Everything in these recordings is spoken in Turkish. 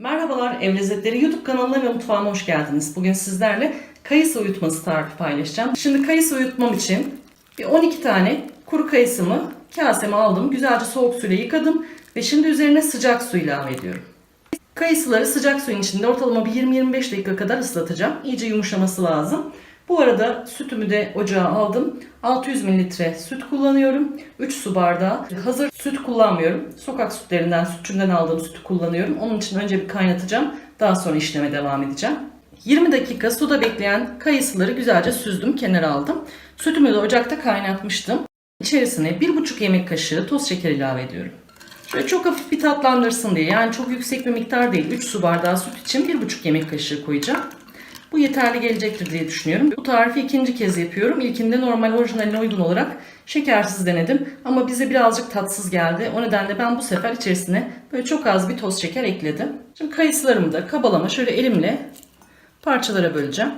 Merhabalar Ev Lezzetleri YouTube kanalına ve mutfağıma hoş geldiniz. Bugün sizlerle kayısı uyutması tarifi paylaşacağım. Şimdi kayısı uyutmam için bir 12 tane kuru kayısımı kaseme aldım. Güzelce soğuk suyla yıkadım ve şimdi üzerine sıcak su ilave ediyorum. Kayısıları sıcak suyun içinde ortalama bir 20-25 dakika kadar ıslatacağım. İyice yumuşaması lazım. Bu arada sütümü de ocağa aldım. 600 mililitre süt kullanıyorum. 3 su bardağı. Hazır süt kullanmıyorum. Sokak sütlerinden, sütçünden aldığım sütü kullanıyorum. Onun için önce bir kaynatacağım. Daha sonra işleme devam edeceğim. 20 dakika suda bekleyen kayısıları güzelce süzdüm, kenara aldım. Sütümü de ocakta kaynatmıştım. İçerisine 1,5 yemek kaşığı toz şeker ilave ediyorum. Şöyle çok hafif bir tatlandırsın diye. Yani çok yüksek bir miktar değil. 3 su bardağı süt için 1,5 yemek kaşığı koyacağım. Bu yeterli gelecektir diye düşünüyorum. Bu tarifi ikinci kez yapıyorum. İlkinde normal orijinaline uygun olarak şekersiz denedim. Ama bize birazcık tatsız geldi. O nedenle ben bu sefer içerisine böyle çok az bir toz şeker ekledim. Şimdi kayısılarımı da kabalama şöyle elimle parçalara böleceğim.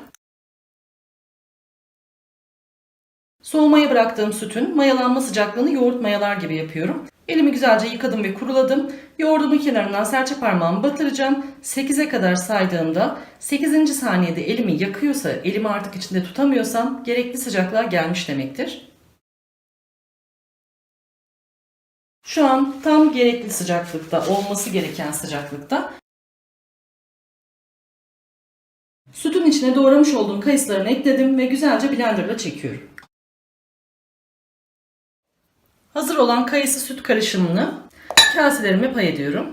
Soğumaya bıraktığım sütün mayalanma sıcaklığını yoğurt mayalar gibi yapıyorum. Elimi güzelce yıkadım ve kuruladım. Yoğurdumun kenarından serçe parmağımı batıracağım. 8'e kadar saydığımda 8. saniyede elimi yakıyorsa, elimi artık içinde tutamıyorsam gerekli sıcaklığa gelmiş demektir. Şu an tam gerekli sıcaklıkta, olması gereken sıcaklıkta. Sütün içine doğramış olduğum kayısılarını ekledim ve güzelce blenderla çekiyorum. Hazır olan kayısı süt karışımını kaselerime pay ediyorum.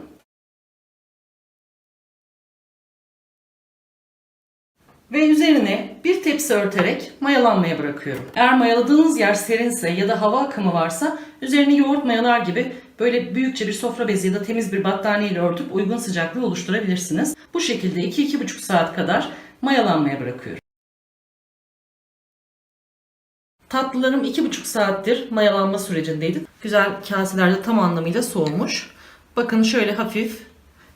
Ve üzerine bir tepsi örterek mayalanmaya bırakıyorum. Eğer mayaladığınız yer serinse ya da hava akımı varsa üzerine yoğurt mayalar gibi böyle büyükçe bir sofra bezi ya da temiz bir battaniye ile örtüp uygun sıcaklığı oluşturabilirsiniz. Bu şekilde 2-2,5 saat kadar mayalanmaya bırakıyorum. Tatlılarım 2,5 saattir mayalanma sürecindeydi. Güzel kaselerde tam anlamıyla soğumuş. Bakın şöyle hafif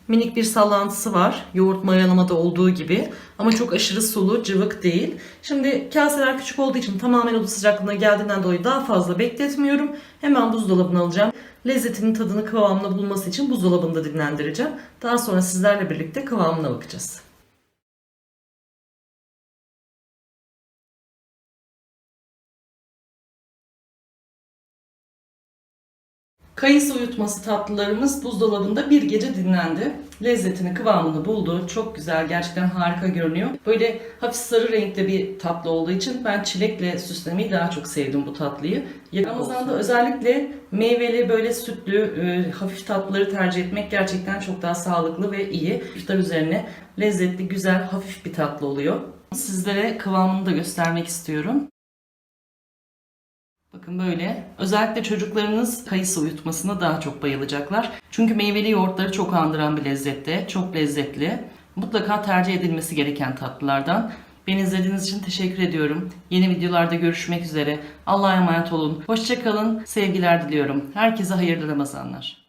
minik bir sallantısı var. Yoğurt mayalamada olduğu gibi. Ama çok aşırı sulu, cıvık değil. Şimdi kaseler küçük olduğu için tamamen oda sıcaklığına geldiğinden dolayı daha fazla bekletmiyorum. Hemen buzdolabına alacağım. Lezzetinin tadını kıvamını bulması için buzdolabında dinlendireceğim. Daha sonra sizlerle birlikte kıvamına bakacağız. Kayısı uyutması tatlılarımız buzdolabında bir gece dinlendi. Lezzetini, kıvamını buldu. Çok güzel, gerçekten harika görünüyor. Böyle hafif sarı renkte bir tatlı olduğu için ben çilekle süslemeyi daha çok sevdim bu tatlıyı. Ramazan'da özellikle meyveli, böyle sütlü, e, hafif tatlıları tercih etmek gerçekten çok daha sağlıklı ve iyi. İftar üzerine lezzetli, güzel, hafif bir tatlı oluyor. Sizlere kıvamını da göstermek istiyorum. Bakın böyle. Özellikle çocuklarınız kayısı uyutmasına daha çok bayılacaklar. Çünkü meyveli yoğurtları çok andıran bir lezzette. Çok lezzetli. Mutlaka tercih edilmesi gereken tatlılardan. Beni izlediğiniz için teşekkür ediyorum. Yeni videolarda görüşmek üzere. Allah'a emanet olun. Hoşçakalın. Sevgiler diliyorum. Herkese hayırlı Ramazanlar.